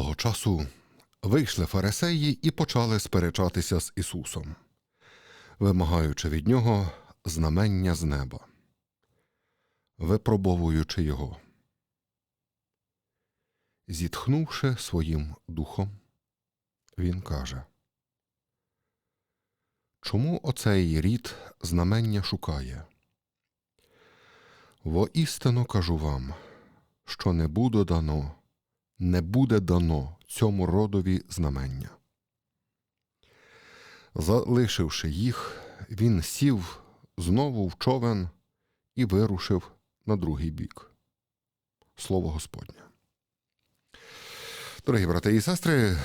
Того часу вийшли фарисеї і почали сперечатися з Ісусом, вимагаючи від нього знамення з неба, випробовуючи його. Зітхнувши своїм духом, він каже Чому оцей рід знамення шукає? Воістину кажу вам, що не буде дано, не буде дано цьому родові знамення. Залишивши їх, він сів знову в човен і вирушив на другий бік. Слово Господнє. Дорогі брати і сестри,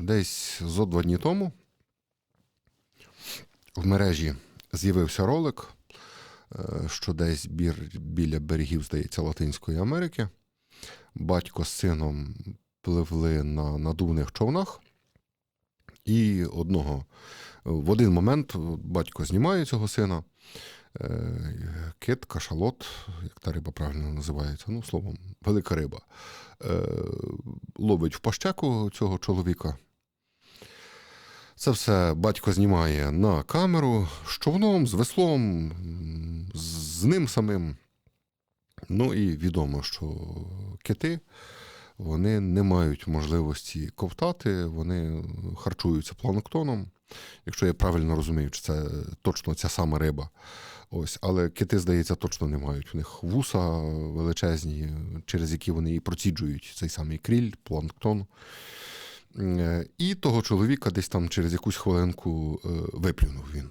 десь зо два дні тому в мережі з'явився ролик, е, що десь біля берегів, здається, Латинської Америки. Батько з сином пливли на надувних човнах, і одного в один момент батько знімає цього сина. е, Кит, кашалот, як та риба правильно називається, ну, словом, велика риба, е, ловить в пащеку цього чоловіка. Це все батько знімає на камеру з човном, з веслом, з ним самим. Ну і відомо, що кити вони не мають можливості ковтати, вони харчуються планктоном. Якщо я правильно розумію, чи це точно ця сама риба. Ось, але кити, здається, точно не мають. У них вуса величезні, через які вони і проціджують цей самий кріль, планктон. Е, І того чоловіка десь там через якусь хвилинку е, виплюнув він.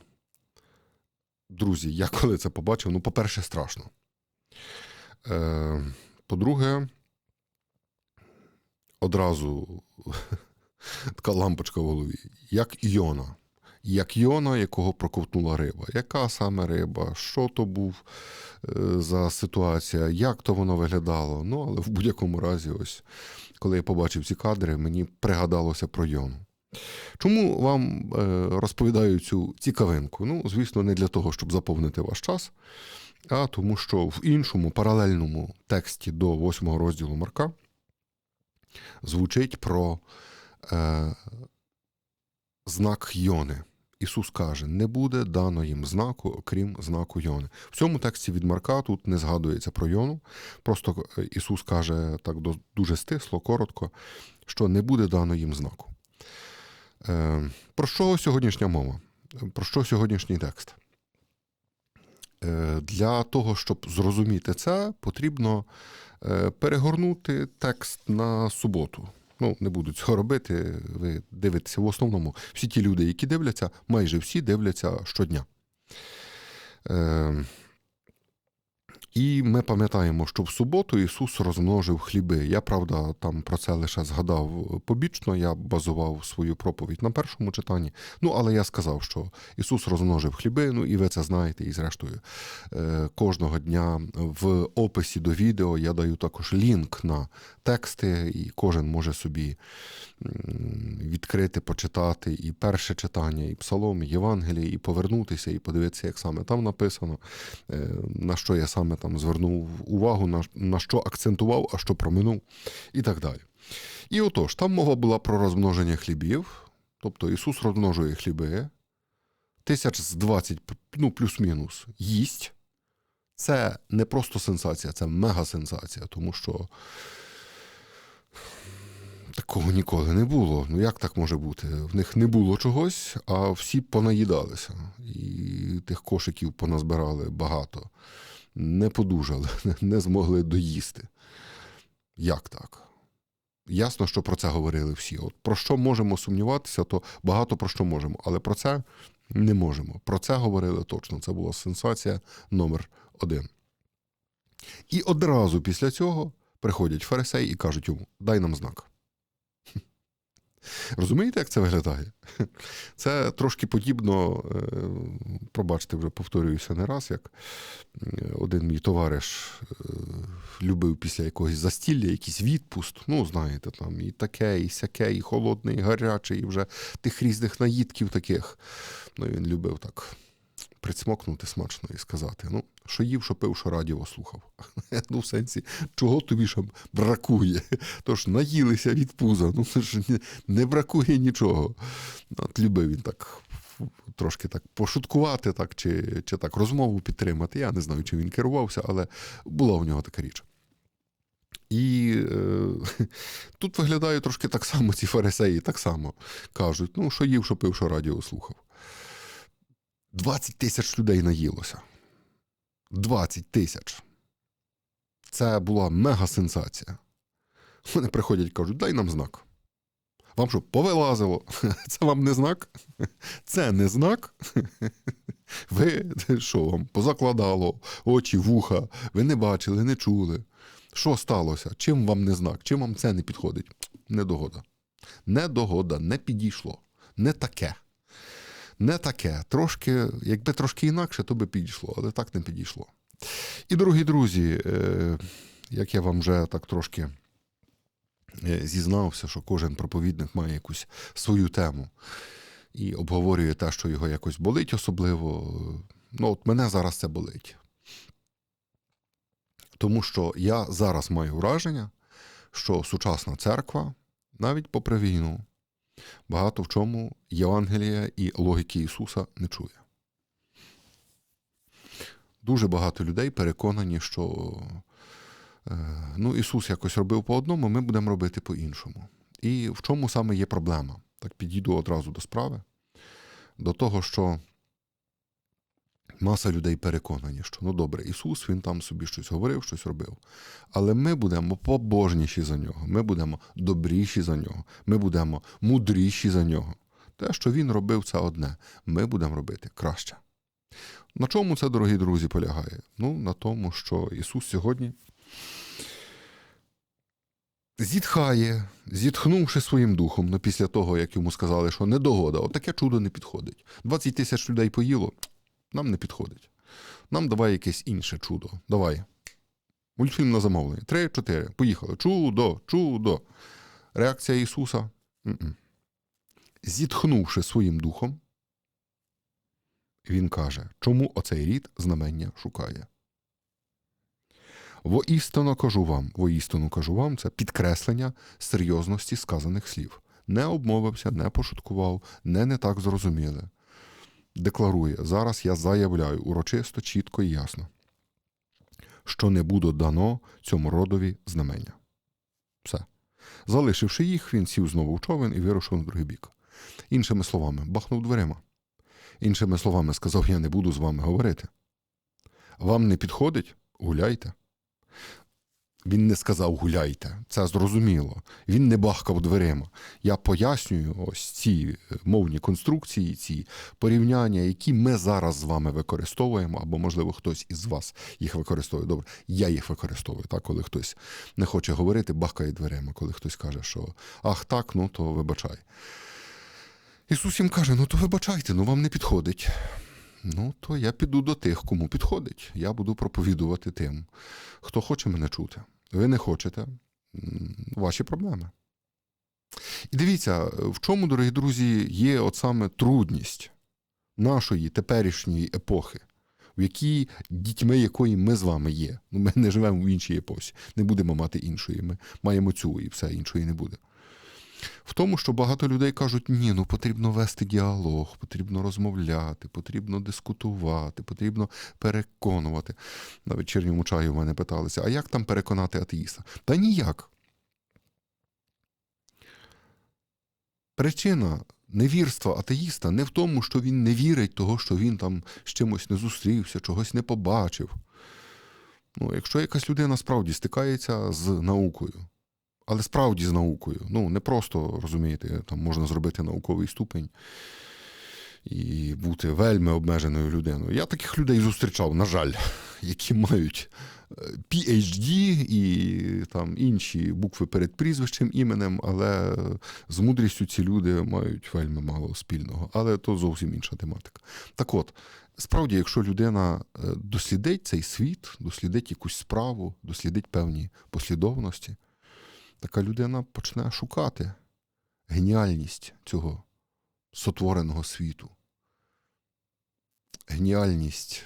Друзі, я коли це побачив, ну, по-перше, страшно. Е, По-друге, одразу така лампочка в голові, як Йона. Як Йона, якого проковтнула риба. Яка саме риба? Що то був е, за ситуація, як то воно виглядало? Ну, але в будь-якому разі, ось, коли я побачив ці кадри, мені пригадалося про Йону. Чому вам е, розповідаю цю цікавинку? Ну, звісно, не для того, щоб заповнити ваш час, а тому, що в іншому паралельному тексті до восьмого розділу Марка звучить про е, знак Йони. Ісус каже: не буде дано їм знаку, окрім знаку Йони. В цьому тексті від Марка тут не згадується про Йону. Просто е, Ісус каже так дуже стисло, коротко, що не буде дано їм знаку. Е, Про що сьогоднішня мова? Про що сьогоднішній текст? Е, Для того, щоб зрозуміти це, потрібно е, перегорнути текст на суботу. Ну, не буду цього робити. Ви дивитеся в основному. Всі ті люди, які дивляться, майже всі дивляться щодня. Е, і ми пам'ятаємо, що в суботу Ісус розмножив хліби. Я, правда, там про це лише згадав побічно, я базував свою проповідь на першому читанні. Ну, але я сказав, що Ісус розмножив хліби, ну і ви це знаєте, і зрештою, е, кожного дня в описі до відео я даю також лінк на тексти, і кожен може собі відкрити, почитати і перше читання, і псалом, і Євангеліє, і повернутися, і подивитися, як саме там написано, е, на що я саме там звернув увагу, на, на що акцентував, а що проминув, і так далі. І отож, там мова була про розмноження хлібів, тобто Ісус розмножує хліби, тисяч з 20, ну, плюс-мінус, їсть. Це не просто сенсація, це мега-сенсація, тому що такого ніколи не було. Ну як так може бути? В них не було чогось, а всі понаїдалися. І тих кошиків поназбирали багато. Не подужали, не змогли доїсти. Як так? Ясно, що про це говорили всі. От Про що можемо сумніватися, то багато про що можемо, але про це не можемо. Про це говорили точно. Це була сенсація номер один. І одразу після цього приходять фарисеї і кажуть йому: дай нам знак. Розумієте, як це виглядає? Це трошки подібно, е, пробачте, вже повторююся не раз, як один мій товариш е, любив після якогось застілля, якийсь відпуст. Ну, знаєте, там і таке, і сяке, і холодне, і гаряче, і вже тих різних наїдків таких. Ну, Він любив так прицмокнути смачно і сказати: ну, що їв, що пив, що радіо слухав. Ну, в сенсі, чого тобі ще бракує? Тож наїлися від пуза, ну це ж не, не бракує нічого. От любив він так трошки так пошуткувати, так, чи, чи так розмову підтримати. Я не знаю, чи він керувався, але була у нього така річ. І е, тут виглядає трошки так само, ці фарисеї так само кажуть: ну, що їв, що пив, що радіо слухав. 20 тисяч людей наїлося. 20 тисяч. Це була мега сенсація. Вони приходять і кажуть, дай нам знак. Вам що, повилазило? Це вам не знак? Це не знак? Ви що вам позакладало очі, вуха, ви не бачили, не чули. Що сталося? Чим вам не знак? Чим вам це не підходить? Недогода. Недогода, не підійшло. Не таке. Не таке. Трошки, якби трошки інакше, то би підійшло, але так не підійшло. І, дорогі друзі, е, як я вам вже так трошки е, зізнався, що кожен проповідник має якусь свою тему і обговорює те, що його якось болить особливо. Ну, от мене зараз це болить. Тому що я зараз маю враження, що сучасна церква, навіть попри війну, багато в чому Євангелія і логіки Ісуса не чує. Дуже багато людей переконані, що е, ну, Ісус якось робив по одному, ми будемо робити по-іншому. І в чому саме є проблема? Так підійду одразу до справи, до того, що маса людей переконані, що ну добре, Ісус Він там собі щось говорив, щось робив. Але ми будемо побожніші за нього, ми будемо добріші за нього, ми будемо мудріші за нього. Те, що Він робив, це одне. Ми будемо робити краще. На чому це, дорогі друзі, полягає? Ну, на тому, що Ісус сьогодні зітхає, зітхнувши своїм духом, ну, після того, як йому сказали, що недогода, отаке чудо не підходить. 20 тисяч людей поїло, нам не підходить. Нам давай якесь інше чудо. Давай. Мультфільм на замовлення. Три-чотири. Поїхали. Чудо, чудо. Реакція Ісуса. М-м. Зітхнувши своїм духом, він каже, чому оцей рід знамення шукає. Воістину кажу вам, воістину кажу вам, це підкреслення серйозності сказаних слів. Не обмовився, не пошуткував, не не так зрозуміли. Декларує, зараз я заявляю урочисто, чітко і ясно, що не буде дано цьому родові знамення. Все. Залишивши їх, він сів знову в човен і вирушив на другий бік. Іншими словами, бахнув дверима. Іншими словами, сказав, я не буду з вами говорити. Вам не підходить? Гуляйте. Він не сказав гуляйте, це зрозуміло. Він не бахкав дверима. Я пояснюю ось ці мовні конструкції, ці порівняння, які ми зараз з вами використовуємо, або, можливо, хтось із вас їх використовує. Добре, я їх використовую. Так, коли хтось не хоче говорити, бахкає дверима. Коли хтось каже, що ах так, ну то вибачай. Ісус їм каже: ну то вибачайте, ну вам не підходить. Ну, то я піду до тих, кому підходить. Я буду проповідувати тим, хто хоче мене чути. Ви не хочете ваші проблеми. І дивіться, в чому, дорогі друзі, є от саме трудність нашої теперішньої епохи, в якій дітьми якої ми з вами є. Ну, Ми не живемо в іншій епосі, не будемо мати іншої. Ми маємо цю і все іншої не буде. В тому, що багато людей кажуть, ні, ну потрібно вести діалог, потрібно розмовляти, потрібно дискутувати, потрібно переконувати. На вечірньому чаю в мене питалися, а як там переконати атеїста? Та ніяк. Причина невірства атеїста не в тому, що він не вірить того, що він там з чимось не зустрівся, чогось не побачив. Ну, Якщо якась людина справді стикається з наукою, але справді з наукою. Ну, не просто, розумієте, там можна зробити науковий ступень і бути вельми обмеженою людиною. Я таких людей зустрічав, на жаль, які мають PhD і там інші букви перед прізвищем іменем, але з мудрістю ці люди мають вельми мало спільного. Але то зовсім інша тематика. Так от, справді, якщо людина дослідить цей світ, дослідить якусь справу, дослідить певні послідовності така людина почне шукати геніальність цього сотвореного світу. геніальність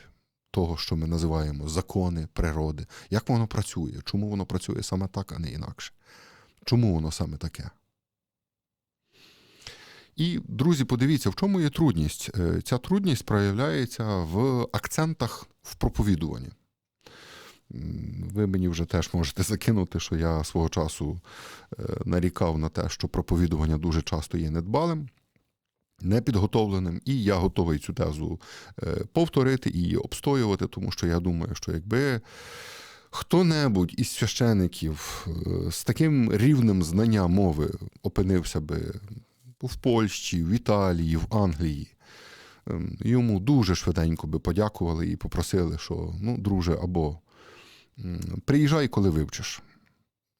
того, що ми називаємо закони природи, як воно працює, чому воно працює саме так, а не інакше. Чому воно саме таке? І, друзі, подивіться, в чому є трудність. Е, Ця трудність проявляється в акцентах в проповідуванні. Ви мені вже теж можете закинути, що я свого часу е, нарікав на те, що проповідування дуже часто є недбалим, непідготовленим, і я готовий цю тезу е, повторити і її обстоювати, тому що я думаю, що якби хто-небудь із священиків е, з таким рівнем знання мови опинився би в Польщі, в Італії, в Англії. ем, Йому дуже швиденько би подякували і попросили, що ну, друже, або приїжджай, коли вивчиш.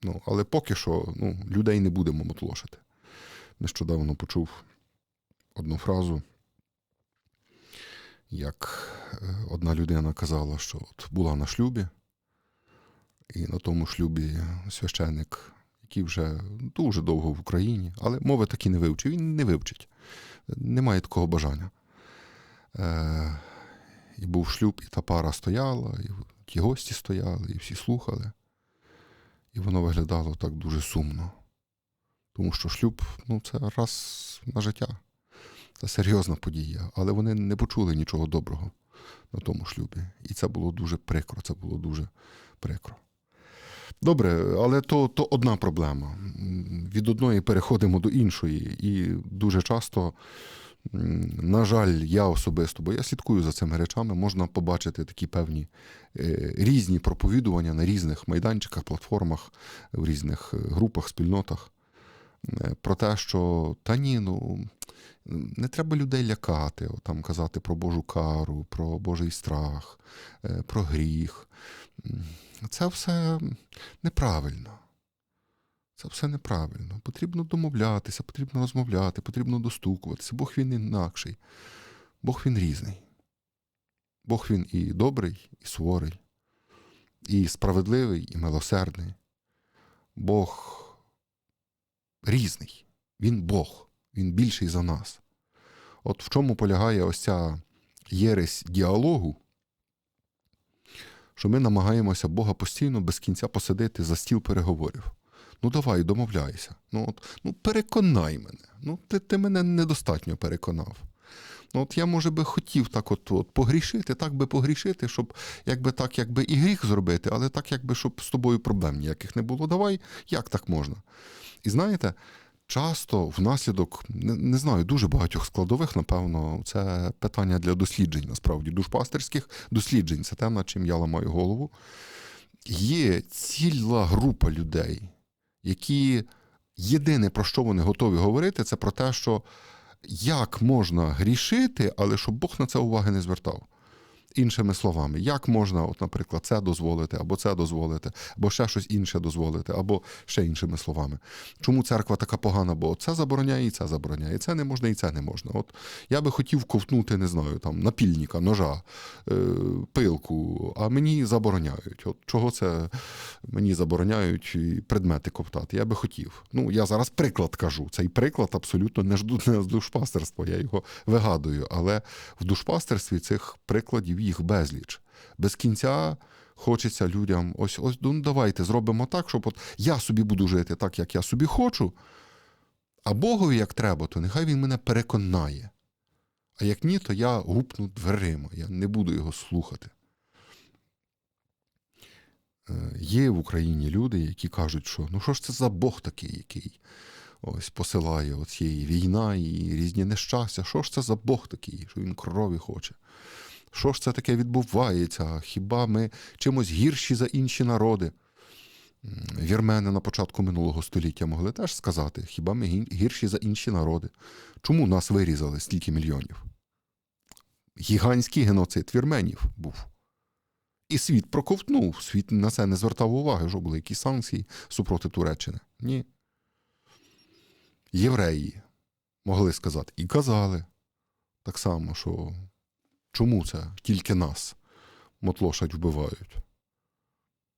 Ну, але поки що ну, людей не будемо мотлошити. Нещодавно почув одну фразу, як е, одна людина казала, що от була на шлюбі, і на тому шлюбі священик який вже дуже довго в Україні, але мови таки не вивчив. Він не вивчить. Немає такого бажання. Е, І був шлюб, і та пара стояла, і ті гості стояли, і всі слухали. І воно виглядало так дуже сумно. Тому що шлюб ну, це раз на життя. Це серйозна подія. Але вони не почули нічого доброго на тому шлюбі. І це було дуже прикро. Це було дуже прикро. Добре, але то, то одна проблема. Від одної переходимо до іншої. І дуже часто, на жаль, я особисто, бо я слідкую за цими речами, можна побачити такі певні е, різні проповідування на різних майданчиках, платформах, в різних е, групах, спільнотах. е, Про те, що та ні, ну не треба людей лякати, там казати про Божу кару, про Божий страх, про гріх. Це все неправильно. Це все неправильно. Потрібно домовлятися, потрібно розмовляти, потрібно достукуватися. Бог він інакший. Бог він різний. Бог він і добрий, і суворий, і справедливий, і милосердний. Бог різний. Він Бог, він більший за нас. От в чому полягає ось ця єресь діалогу, що ми намагаємося Бога постійно без кінця посадити за стіл переговорів. Ну давай, домовляйся. Ну, от, ну переконай мене. Ну, ти, ти мене недостатньо переконав. Ну, от я, може би, хотів так от, от погрішити, так би погрішити, щоб якби так, якби і гріх зробити, але так, якби щоб з тобою проблем ніяких не було. Давай, як так можна? І знаєте, часто внаслідок, не, не знаю, дуже багатьох складових, напевно, це питання для досліджень, насправді, душпастерських досліджень. Це те, над чим я ламаю голову. Є ціла група людей, які єдине, про що вони готові говорити, це про те, що як можна грішити, але щоб Бог на це уваги не звертав. Іншими словами, як можна, от, наприклад, це дозволити, або це дозволити, або ще щось інше дозволити, або ще іншими словами. Чому церква така погана? Бо це забороняє, і це забороняє, і це не можна, і це не можна. От я би хотів ковтнути, не знаю, там напільника, ножа, е, пилку, а мені забороняють. От чого це мені забороняють предмети ковтати? Я би хотів. Ну, я зараз приклад кажу. Цей приклад абсолютно не жду не з душпастерства, я його вигадую. Але в душпастерстві цих прикладів їх безліч. Без кінця хочеться людям: ось ось ну давайте зробимо так, щоб от я собі буду жити так, як я собі хочу. А Богові як треба, то нехай він мене переконає. А як ні, то я гупну дверима, я не буду його слухати. Е, Є в Україні люди, які кажуть, що ну що ж це за Бог такий, який ось посилає оцієї війна і різні нещастя. Що ж це за Бог такий, що він крові хоче? Що ж це таке відбувається? Хіба ми чимось гірші за інші народи? Вірмени на початку минулого століття могли теж сказати, хіба ми гірші за інші народи? Чому нас вирізали стільки мільйонів? Гігантський геноцид вірменів був. І світ проковтнув, світ на це не звертав уваги, що були якісь санкції супроти Туреччини. Ні. Євреї могли сказати і казали так само, що чому це тільки нас мотлошать вбивають?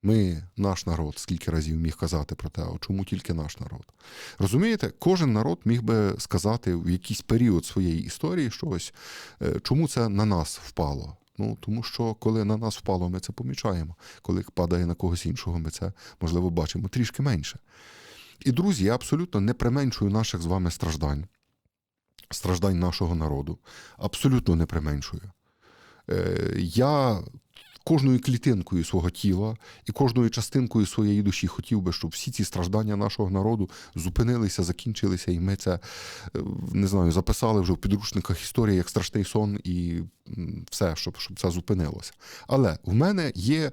Ми, наш народ, скільки разів міг казати про те, а чому тільки наш народ. Розумієте, кожен народ міг би сказати в якийсь період своєї історії щось, е, чому це на нас впало. Ну, тому що коли на нас впало, ми це помічаємо. Коли падає на когось іншого, ми це, можливо, бачимо трішки менше. І, друзі, я абсолютно не применшую наших з вами страждань, страждань нашого народу. Абсолютно не применшую. Е, Я кожною клітинкою свого тіла і кожною частинкою своєї душі хотів би, щоб всі ці страждання нашого народу зупинилися, закінчилися, і ми це е, не знаю, записали вже в підручниках історії як страшний сон, і все, щоб, щоб це зупинилося. Але в мене є.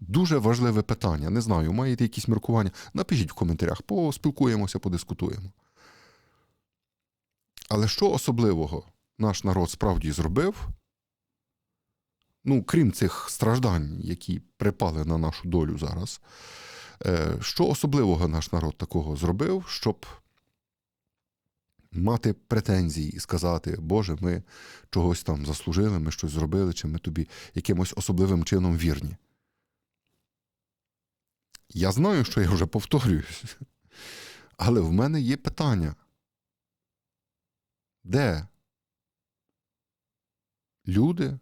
Дуже важливе питання. Не знаю, маєте якісь міркування? Напишіть в коментарях, поспілкуємося, подискутуємо. Але що особливого наш народ справді зробив? Ну, крім цих страждань, які припали на нашу долю зараз, е, що особливого наш народ такого зробив, щоб мати претензії і сказати, Боже, ми чогось там заслужили, ми щось зробили, чи ми тобі якимось особливим чином вірні. Я знаю, що я вже повторююсь, але в мене є питання. Де люди,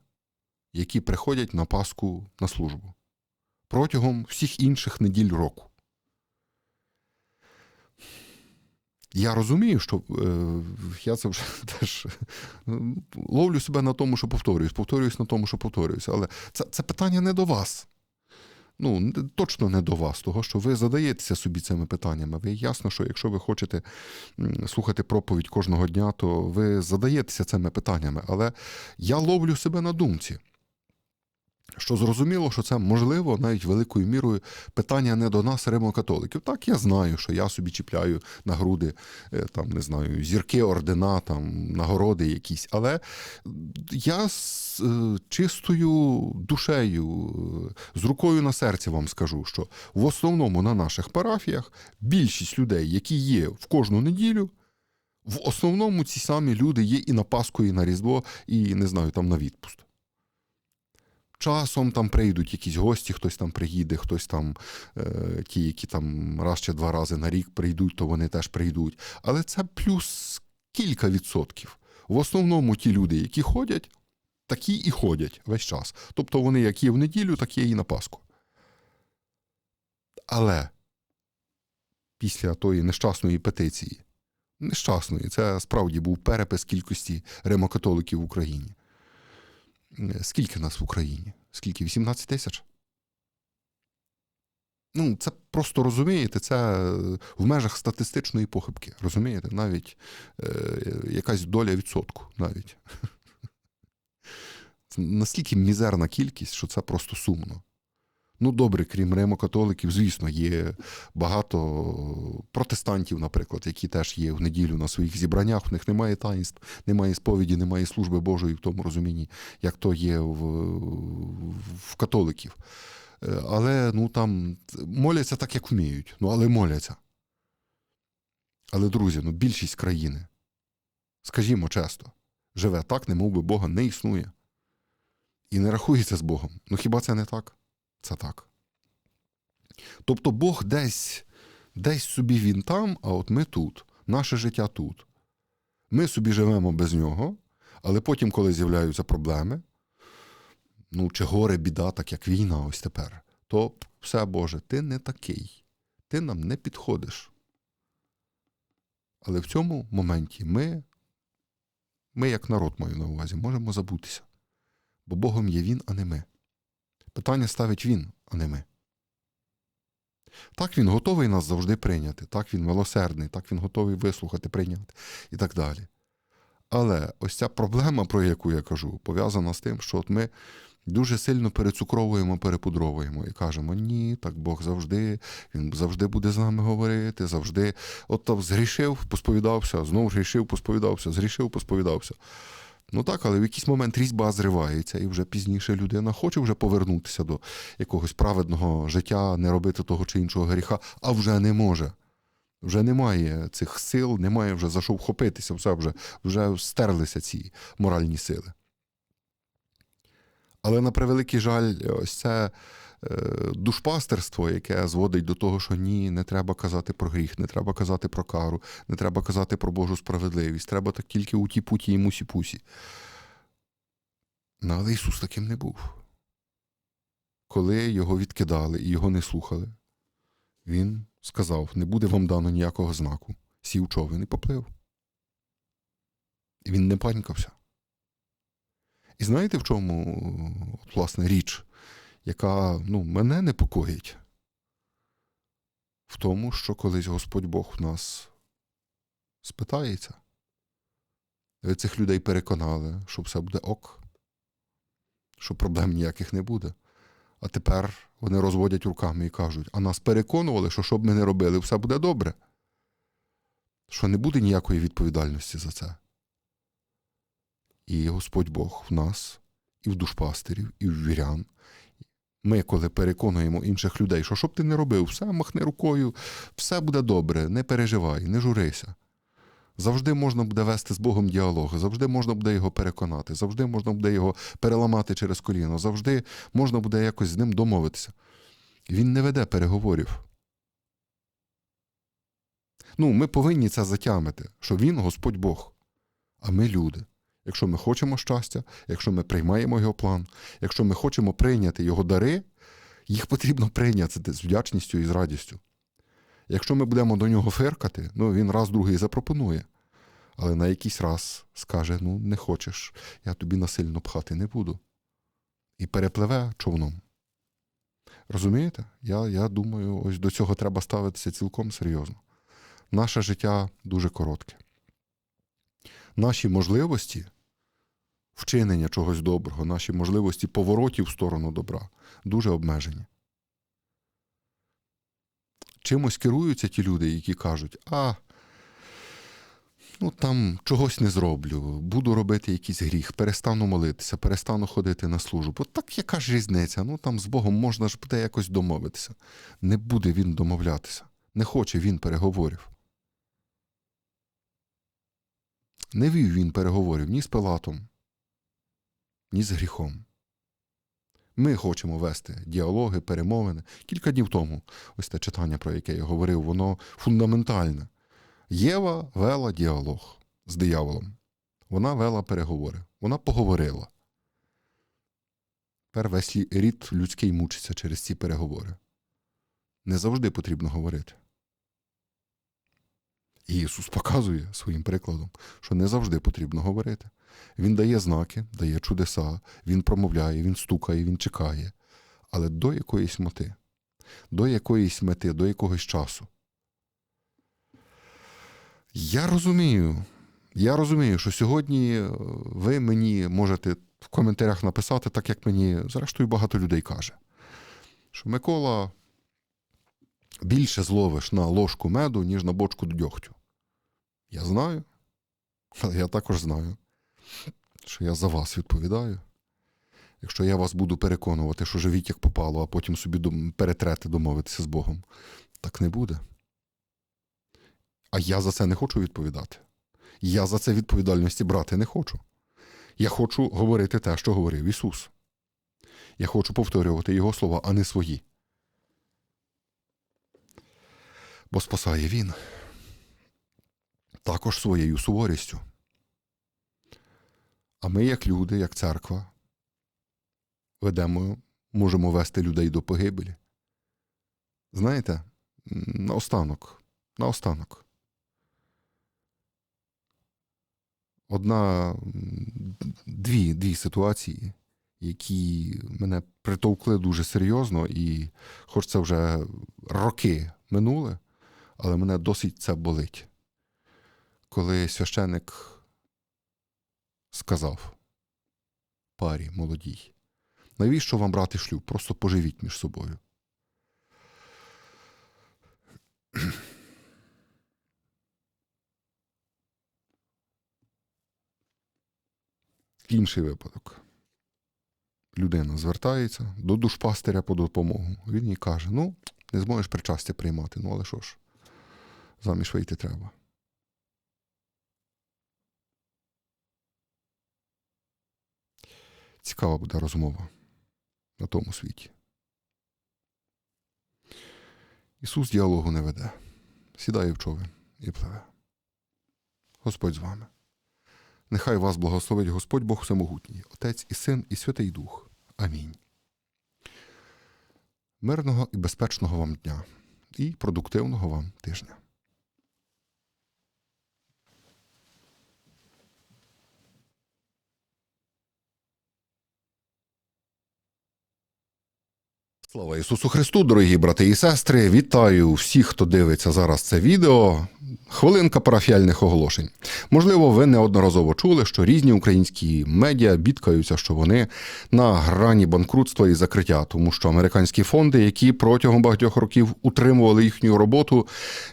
які приходять на Пасху на службу протягом всіх інших неділь року? Я розумію, що е, я це вже теж е, ловлю себе на тому, що повторююсь, повторююсь на тому, що повторююсь. Але це, це питання не до вас. Ну, точно не до вас, того що ви задаєтеся собі цими питаннями. Ви ясно, що якщо ви хочете слухати проповідь кожного дня, то ви задаєтеся цими питаннями. Але я ловлю себе на думці, що зрозуміло, що це можливо навіть великою мірою питання не до нас, римокатоликів. Так, я знаю, що я собі чіпляю на груди е, там, не знаю, зірки, ордена, там, нагороди якісь. Але я з е, чистою душею, е, з рукою на серці вам скажу, що в основному на наших парафіях більшість людей, які є в кожну неділю, в основному ці самі люди є і на Пасху, і на Різдво, і не знаю, там на відпуст. Часом там прийдуть якісь гості, хтось там приїде, хтось там, е, ті, які там раз чи два рази на рік прийдуть, то вони теж прийдуть. Але це плюс кілька відсотків. В основному ті люди, які ходять, такі і ходять весь час. Тобто вони як є в неділю, так є і на Пасху. Але після тої нещасної петиції, нещасної, це справді був перепис кількості римокатоликів в Україні. Е, Скільки нас в Україні? Скільки? 18 тисяч? Ну, це просто розумієте, це е, в межах статистичної похибки. Розумієте, навіть е, якась доля відсотку навіть. Це наскільки мізерна кількість, що це просто сумно. Ну, добре, крім римокатоликів, звісно, є багато протестантів, наприклад, які теж є в неділю на своїх зібраннях. В них немає таїнств, немає сповіді, немає служби Божої в тому розумінні, як то є в, в католиків. Е, Але ну там моляться так, як вміють. Ну, але моляться. Але, друзі, ну більшість країни, скажімо чесно, живе так, немов би Бога не існує. І не рахується з Богом. Ну хіба це не так? Це так. Тобто Бог десь, десь собі він там, а от ми тут. Наше життя тут. Ми собі живемо без нього, але потім, коли з'являються проблеми, ну, чи горе, біда, так як війна ось тепер, то все Боже, ти не такий, ти нам не підходиш. Але в цьому моменті ми, ми як народ маю на увазі, можемо забутися. Бо Богом є він, а не ми. Питання ставить він, а не ми. Так він готовий нас завжди прийняти, так він милосердний, так він готовий вислухати, прийняти і так далі. Але ось ця проблема, про яку я кажу, пов'язана з тим, що от ми дуже сильно перецукровуємо, перепудровуємо і кажемо: ні, так Бог завжди, він завжди буде з нами говорити, завжди от там згрішив, посповідався, знову згрішив, посповідався, згрішив, посповідався. Ну так, але в якийсь момент різьба зривається, і вже пізніше людина хоче вже повернутися до якогось праведного життя, не робити того чи іншого гріха, а вже не може. Вже немає цих сил, немає вже за що вхопитися, все вже, вже стерлися ці моральні сили. Але на превеликий жаль, ось це душпастерство, яке зводить до того, що ні, не треба казати про гріх, не треба казати про кару, не треба казати про Божу справедливість, треба так тільки у ті путі і мусі-пусі. Ну, але Ісус таким не був. Коли його відкидали і його не слухали, він сказав: не буде вам дано ніякого знаку. Сів човен і поплив. Він не панькався. І знаєте, в чому, от, власне, річ, яка ну, мене непокоїть? В тому, що колись Господь Бог в нас спитається. Ви цих людей переконали, що все буде ок, що проблем ніяких не буде. А тепер вони розводять руками і кажуть: а нас переконували, що що б ми не робили, все буде добре. Що не буде ніякої відповідальності за це. І Господь Бог в нас, і в душпастерів, і в вірян. Ми, коли переконуємо інших людей, що що б ти не робив, все махни рукою, все буде добре, не переживай, не журися. Завжди можна буде вести з Богом діалог, завжди можна буде його переконати, завжди можна буде його переламати через коліно, завжди можна буде якось з ним домовитися. Він не веде переговорів. Ну, ми повинні це затямити, що він Господь Бог, а ми люди. Якщо ми хочемо щастя, якщо ми приймаємо його план, якщо ми хочемо прийняти його дари, їх потрібно прийняти з вдячністю і з радістю. Якщо ми будемо до нього фиркати, ну він раз другий запропонує, але на якийсь раз скаже: ну, не хочеш, я тобі насильно пхати не буду. І перепливе човном. Розумієте? Я, Я думаю, ось до цього треба ставитися цілком серйозно. Наше життя дуже коротке. Наші можливості вчинення чогось доброго, наші можливості поворотів в сторону добра дуже обмежені. Чимось керуються ті люди, які кажуть, а ну там чогось не зроблю, буду робити якийсь гріх, перестану молитися, перестану ходити на службу. Так яка ж різниця? Ну там з Богом можна ж буде якось домовитися. Не буде він домовлятися. Не хоче він переговорів. Не вів він переговорів ні з Пилатом, ні з гріхом. Ми хочемо вести діалоги, перемовини. Кілька днів тому, ось те читання, про яке я говорив, воно фундаментальне. Єва вела діалог з дияволом. Вона вела переговори. Вона поговорила. Тепер весь рід людський мучиться через ці переговори. Не завжди потрібно говорити. І Ісус показує своїм прикладом, що не завжди потрібно говорити. Він дає знаки, дає чудеса, він промовляє, він стукає, він чекає. Але до якоїсь мети, до якоїсь мети, до якогось часу. Я розумію, я розумію, що сьогодні ви мені можете в коментарях написати, так як мені, зрештою, багато людей каже, що Микола більше зловиш на ложку меду, ніж на бочку дьогтю. Я знаю, але я також знаю, що я за вас відповідаю. Якщо я вас буду переконувати, що живіть як попало, а потім собі перетрете домовитися з Богом, так не буде. А я за це не хочу відповідати. Я за це відповідальності брати не хочу. Я хочу говорити те, що говорив Ісус. Я хочу повторювати Його слова, а не свої. Бо спасає Він також своєю суворістю. А ми, як люди, як церква, ведемо, можемо вести людей до погибелі. Знаєте, наостанок, наостанок. Одна, дві, дві ситуації, які мене притовкли дуже серйозно, і хоч це вже роки минули, але мене досить це болить коли священик сказав парі молодій, навіщо вам брати шлюб? Просто поживіть між собою. Інший випадок. Людина звертається до душпастиря по допомогу. Він їй каже: ну, не зможеш причастя приймати, ну але що ж, заміж вийти треба. Цікава буде розмова на тому світі. Ісус діалогу не веде. Сідає в човен і пливе. Господь з вами. Нехай вас благословить Господь Бог Всемогутній, Отець і Син, і Святий Дух. Амінь. Мирного і безпечного вам дня і продуктивного вам тижня. Слава Ісусу Христу, дорогі брати і сестри! Вітаю всіх, хто дивиться зараз це відео. Хвилинка парафіальних оголошень. Можливо, ви неодноразово чули, що різні українські медіа бідкаються, що вони на грані банкрутства і закриття, тому що американські фонди, які протягом багатьох років утримували їхню роботу,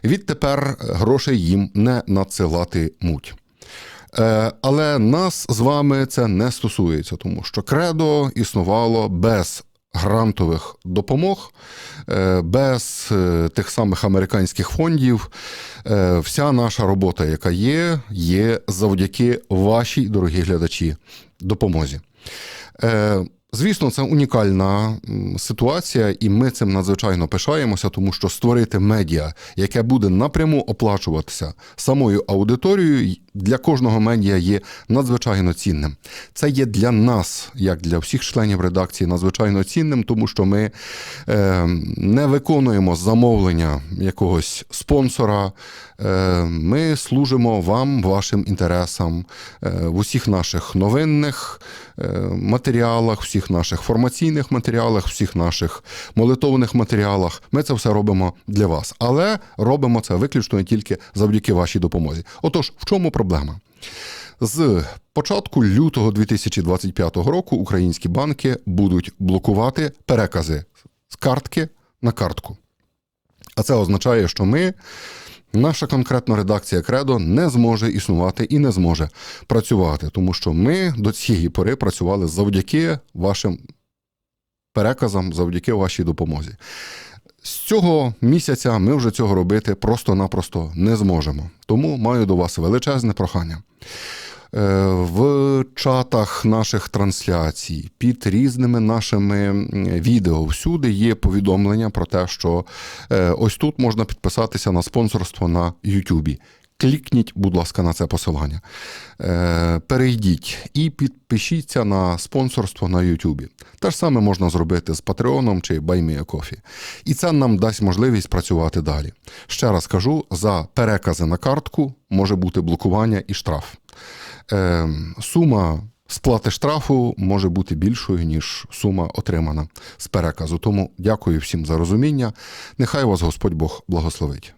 відтепер грошей їм не надсилатимуть. Е, Але нас з вами це не стосується, тому що кредо існувало без грантових допомог, е, без е, тих самих американських фондів. Е, Вся наша робота, яка є, є завдяки вашій, дорогі глядачі, допомозі. Звісно, це унікальна ситуація, і ми цим надзвичайно пишаємося, тому що створити медіа, яке буде напряму оплачуватися самою аудиторією, для кожного медіа є надзвичайно цінним. Це є для нас, як для всіх членів редакції, надзвичайно цінним, тому що ми е, не виконуємо замовлення якогось спонсора. Е, ми служимо вам, вашим інтересам е, в усіх наших новинних е, матеріалах, всіх наших формаційних матеріалах, всіх наших молитовних матеріалах. Ми це все робимо для вас, але робимо це виключно і тільки завдяки вашій допомозі. Отож, в чому проблема? З початку лютого 2025 року українські банки будуть блокувати перекази з картки на картку. А це означає, що ми, наша конкретна редакція Кредо, не зможе існувати і не зможе працювати, тому що ми до цієї пори працювали завдяки вашим переказам, завдяки вашій допомозі. З цього місяця ми вже цього робити просто-напросто не зможемо. Тому маю до вас величезне прохання. Е, В чатах наших трансляцій під різними нашими відео всюди є повідомлення про те, що е, ось тут можна підписатися на спонсорство на Ютубі. Клікніть, будь ласка, на це посилання. Е, Перейдіть і підпишіться на спонсорство на Ютубі. Те ж саме можна зробити з Патреоном чи BuyMeACoffee. І це нам дасть можливість працювати далі. Ще раз кажу: за перекази на картку може бути блокування і штраф. Е, Сума сплати штрафу може бути більшою, ніж сума отримана з переказу. Тому дякую всім за розуміння. Нехай вас Господь Бог благословить.